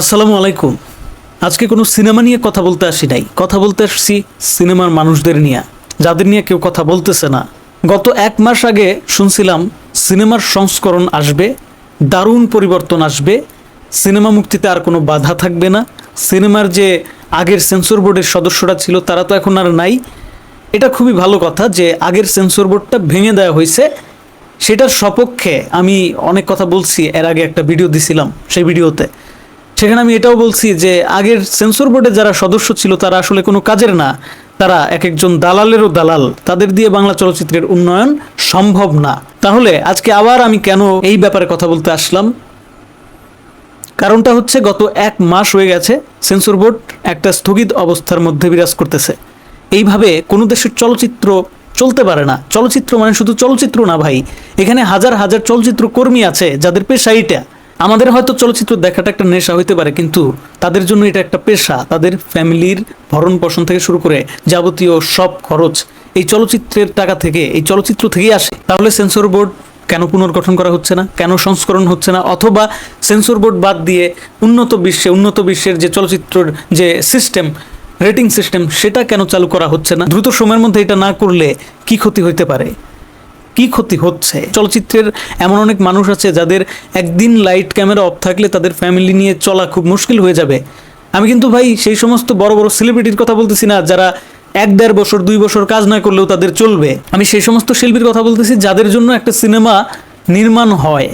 আসসালামু আলাইকুম। আজকে কোনো সিনেমা নিয়ে কথা বলতে আসি নাই। কথা বলতে আসছি সিনেমার মানুষদের নিয়ে। যাদের নিয়ে কেউ কথা বলতেছে না। গত এক মাস আগে শুনছিলাম সিনেমার সংস্করণ আসবে, দারুণ পরিবর্তন আসবে, সিনেমা মুক্তিতে আর কোনো বাধা থাকবে না। সিনেমার যে আগের সেন্সর বোর্ডের সদস্যরা ছিল, তারা তো এখন আর নাই। এটা খুবই ভালো কথা যে আগের সেন্সর বোর্ডটা ভেঙে দেওয়া হয়েছে। সেটার সপক্ষে আমি অনেক কথা বলছি। এর আগে একটা ভিডিও দিছিলাম সেই ভিডিওতে। সেখানে আমি এটাও বলছি যে আগের সেন্সর বোর্ডের যারা সদস্য ছিল, তারা আসলে কোনো কাজের না। তারা এক একজন দালালেরও দালাল। তাদের দিয়ে বাংলা চলচ্চিত্রের উন্নয়ন সম্ভব না। তাহলে আজকে আবার আমি কেন এই ব্যাপারে কথা বলতে আসলাম? কারণটা হচ্ছে গত এক মাস হয়ে গেছে, সেন্সর বোর্ড একটা স্থগিত অবস্থার মধ্যে বিরাজ করতেছে। এইভাবে কোনো দেশের চলচ্চিত্র চলতে পারে না। চলচ্চিত্র মানে শুধু চলচ্চিত্র না ভাই। এখানে হাজার হাজার চলচ্চিত্র কর্মী আছে যাদের পেশা এইটা। আমাদের হয়তো চলচ্চিত্র দেখাটা একটা নেশা হইতে পারে, কিন্তু তাদের জন্য এটা একটা পেশা। তাদের ফ্যামিলির ভরণ পোষণ থেকে শুরু করে যাবতীয় সব খরচ এই চলচ্চিত্রের টাকা থেকে, এই চলচ্চিত্র থেকেই আসে। তাহলে সেন্সর বোর্ড কেন পুনর্গঠন করা হচ্ছে না? কেন সংস্করণ হচ্ছে না? অথবা সেন্সর বোর্ড বাদ দিয়ে উন্নত বিশ্বে, উন্নত বিশ্বের যে চলচ্চিত্রের যে সিস্টেম, রেটিং সিস্টেম, সেটা কেন চালু করা হচ্ছে না? দ্রুত সময়ের মধ্যে এটা না করলে কি ক্ষতি হইতে পারে? কি ক্ষতি হচ্ছে? চলচ্চিত্রের এমন অনেক মানুষ আছে যাদের একদিন লাইট ক্যামেরা অফ থাকলে তাদের ফ্যামিলি নিয়ে চলা খুব মুশকিল হয়ে যাবে। আমি কিন্তু ভাই সেই সমস্ত বড় বড় সেলিব্রিটির কথা বলতেছি না, যারা এক দেড় বছর, দুই বছর কাজ না করলেও তাদের চলবে। আমি সেই সমস্ত শিল্পীর কথা বলতেছি যাদের জন্য একটা সিনেমা নির্মাণ হয়।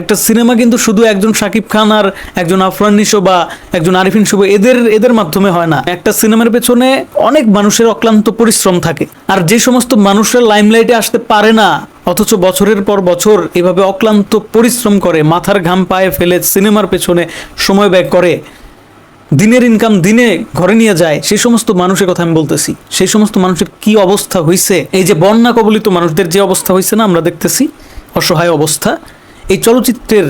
একটা সিনেমা কিন্তু শুধু একজন শাকিব খান আর একজন আফরান নিশো বা একজন আরিফিন শুভ, এদের এদের মাধ্যমে হয় না। একটা সিনেমার পেছনে অনেক মানুষের অক্লান্ত পরিশ্রম থাকে। আর যে সমস্ত মানুষের লাইমলাইটে আসতে পারে না, অথচ বছরের পর বছর এভাবে অক্লান্ত পরিশ্রম করে, মাথার ঘাম পায়ে ফেলে সিনেমার পেছনে সময় ব্যয় করে, দিনের ইনকাম দিনে ঘরে নিয়ে যায়, সেই সমস্ত মানুষের কথা আমি বলতেছি। সেই সমস্ত মানুষের কি অবস্থা হয়েছে এই যে বন্যা কবলিত মানুষদের যে অবস্থা হয়েছে না, আমরা দেখতেছি, অসহায় অবস্থা। এই চলচ্চিত্রের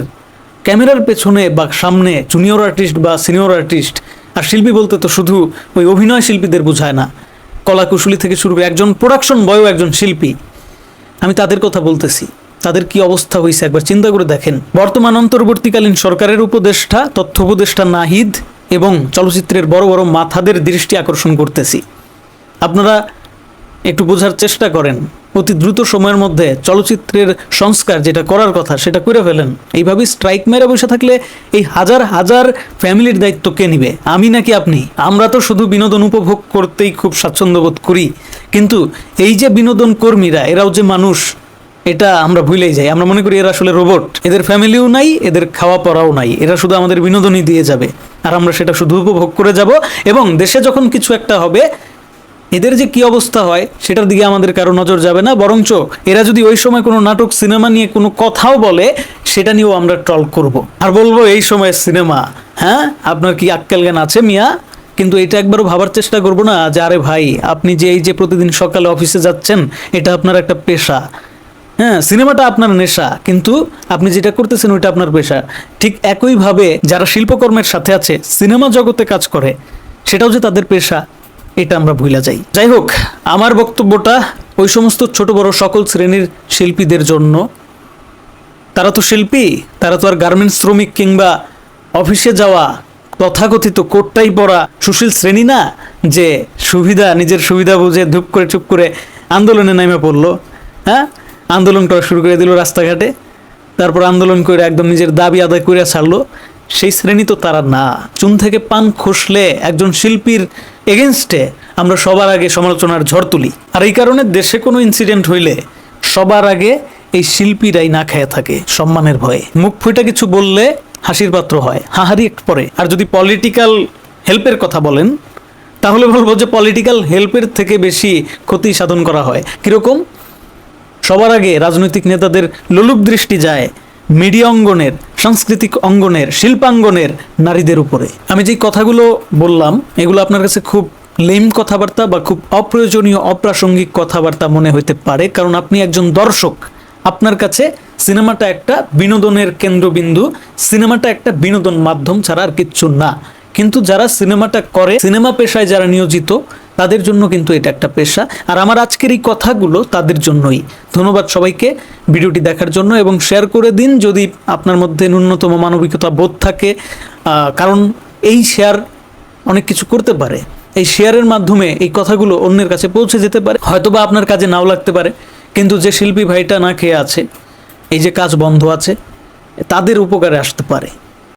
ক্যামেরার পেছনে বা সামনে জুনিয়র আর্টিস্ট বা সিনিয়র আর্টিস্ট আর শিল্পী বলতে তো শুধু ওই অভিনয় শিল্পীদের বোঝায় না। কলাকুশলী থেকে শুরু একজন প্রোডাকশন বয়ও একজন শিল্পী। আমি তাদের কথা বলতেছি। তাদের কি অবস্থা হয়েছে একবার চিন্তা করে দেখেন। বর্তমান অন্তর্বর্তীকালীন সরকারের উপদেষ্টা, তথ্য উপদেষ্টা নাহিদ এবং চলচ্চিত্রের বড় বড় মাথাদের দৃষ্টি আকর্ষণ করতেছি। আপনারা একটু বোঝার চেষ্টা করেন। অতি দ্রুত সময়ের মধ্যে চলচ্চিত্রের সংস্কার যেটা করার কথা সেটা করে ফেলেন। এইভাবে স্ট্রাইক মেরে বসে থাকলে এই হাজার হাজার ফ্যামিলির দায়িত্ব কে নিবে? আমি নাকি আপনি? আমরা তো শুধু বিনোদন উপভোগ করতেই খুব স্বাচ্ছন্দ্য বোধ করি। কিন্তু এই যে বিনোদন কর্মীরা, এরাও যে মানুষ, এটা আমরা ভুলেই যাই। আমরা মনে করি এরা আসলে রোবট। এদের ফ্যামিলিও নাই, এদের খাওয়া পড়াও নাই। এরা শুধু আমাদের বিনোদনই দিয়ে যাবে। আর আমরা সেটা শুধু উপভোগ করে যাব এবং দেশে যখন কিছু একটা হবে এদের যে কি অবস্থা হয়, সেটার দিকে আমাদের কারও নজর যাবে না। বরঞ্চ এরা যদি ওই সময় কোনো নাটক, সিনেমা নিয়ে কোনো কথাও বলে, সেটা নিয়েও আমরা ট্রল করব। আর বলব এই সময় সিনেমা হ্যাঁ? আপনার কি আক্কেল জ্ঞান আছে মিয়া? কিন্তু এটা একবারও ভাবার চেষ্টা করব না যে, আরে ভাই, আপনি যে এই যে প্রতিদিন সকালে অফিসে যাচ্ছেন, এটা আপনার একটা পেশা। হ্যাঁ সিনেমাটা আপনার নেশা, কিন্তু আপনি যেটা করতেছেন, ওইটা আপনার পেশা। ঠিক একইভাবে যারা শিল্পকর্মের সাথে আছে, সিনেমা জগতে কাজ করে, সেটাও যে তাদের পেশা। এটা আমরা ভুলে যাই। যাই হোক আমার বক্তব্যটা ওই সমস্ত ছোট বড় সকল শ্রেণির শিল্পীদের জন্য। তারা তো শিল্পী, তারা তো আর গার্মেন্টস শ্রমিক কিংবা অফিসে যাওয়া তথাকথিত কোটটাই পরা সুশীল শ্রেণি না, যে সুবিধা, নিজের সুবিধা বুঝে ধূপ করে চুপ করে আন্দোলনে নেমে পড়ল। হ্যাঁ? আন্দোলন করা শুরু করে দিল রাস্তাঘাটে। তারপর আন্দোলন করে একদম নিজের দাবি আদায় করে ছাড়লো। সেই শ্রেণি তো তারা না। চুন থেকে পান খসলে একজন শিল্পীর এগেনস্টে আমরা সবার আগে সমালোচনার ঝড় তুলি। আর এই কারণে দেশে কোনো ইনসিডেন্ট হইলে সবার আগে এই শিল্পীরাই না খেয়ে থাকে সম্মানের ভয়ে। মুখ ফুটা কিছু বললে হাসির পাত্র হয়, হাহারি একটু পরে। আর যদি পলিটিক্যাল হেল্পের কথা বলেন, তাহলে বলব যে পলিটিক্যাল হেল্পের থেকে বেশি ক্ষতি সাধন করা হয়। কীরকম? সবার আগে রাজনৈতিক নেতাদের লোলুপ দৃষ্টি যায় মিডিয়া অঙ্গনের, সাংস্কৃতিক অঙ্গনের, শিল্পাঙ্গনের নারীদের উপরে। আমি যে কথাগুলো বললাম, এগুলো আপনার কাছে খুব লেম কথাবার্তা বা খুব অপ্রয়োজনীয়, অপ্রাসঙ্গিক কথাবার্তা মনে হইতে পারে, কারণ আপনি একজন দর্শক। আপনার কাছে সিনেমাটা একটা বিনোদনের কেন্দ্রবিন্দু, সিনেমাটা একটা বিনোদন মাধ্যম ছাড়া আর কিচ্ছু না। কিন্তু যারা সিনেমাটা করে, সিনেমা পেশায় যারা নিয়োজিত তাদের জন্য কিন্তু এটা একটা পেশা। আর আমার আজকের এই কথাগুলো তাদের জন্যই। ধন্যবাদ সবাইকে ভিডিওটি দেখার জন্য এবং শেয়ার করে দিন যদি আপনার মধ্যে ন্যূনতম মানবিকতা বোধ থাকে। কারণ এই শেয়ার অনেক কিছু করতে পারে। এই শেয়ারের মাধ্যমে এই কথাগুলো অন্যের কাছে পৌঁছে যেতে পারে। হয়তোবা আপনার কাজে নাও লাগতে পারে। কিন্তু যে শিল্পী ভাইটা না খেয়ে আছে, এই যে কাজ বন্ধ আছে, তাদের উপকারে আসতে পারে।